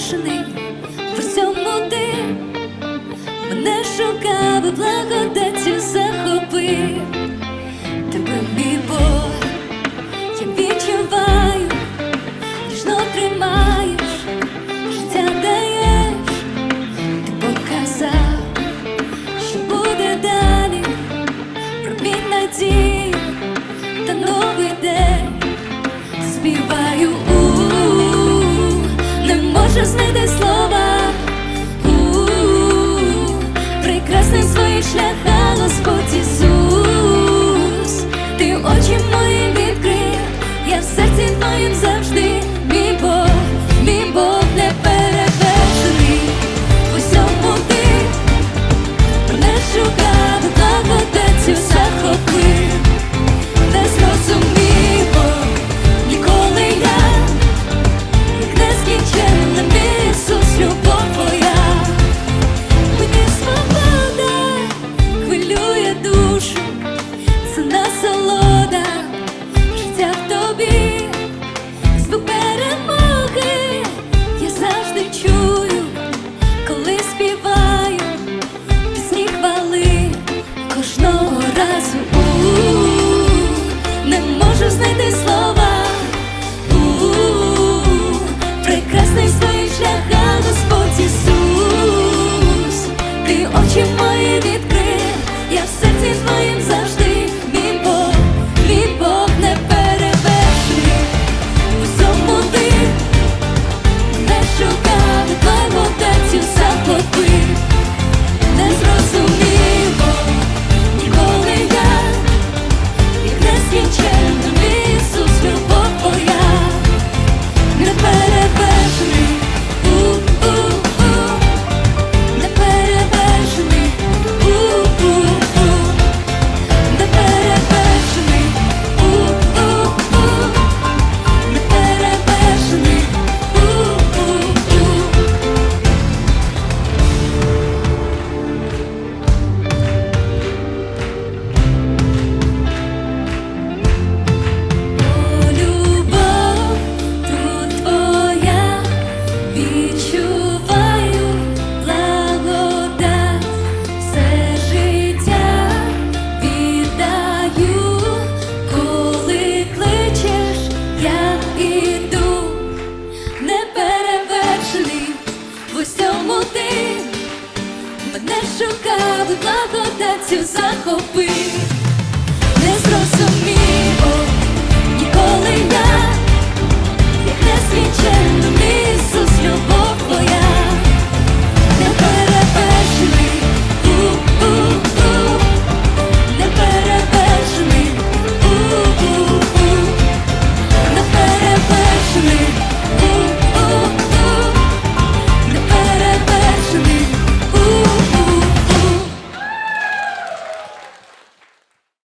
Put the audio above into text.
грішний, в всьому ти. Мене шукав і благодаттю захопив. Тебе мій Бог, я вірю благодаттю захопив.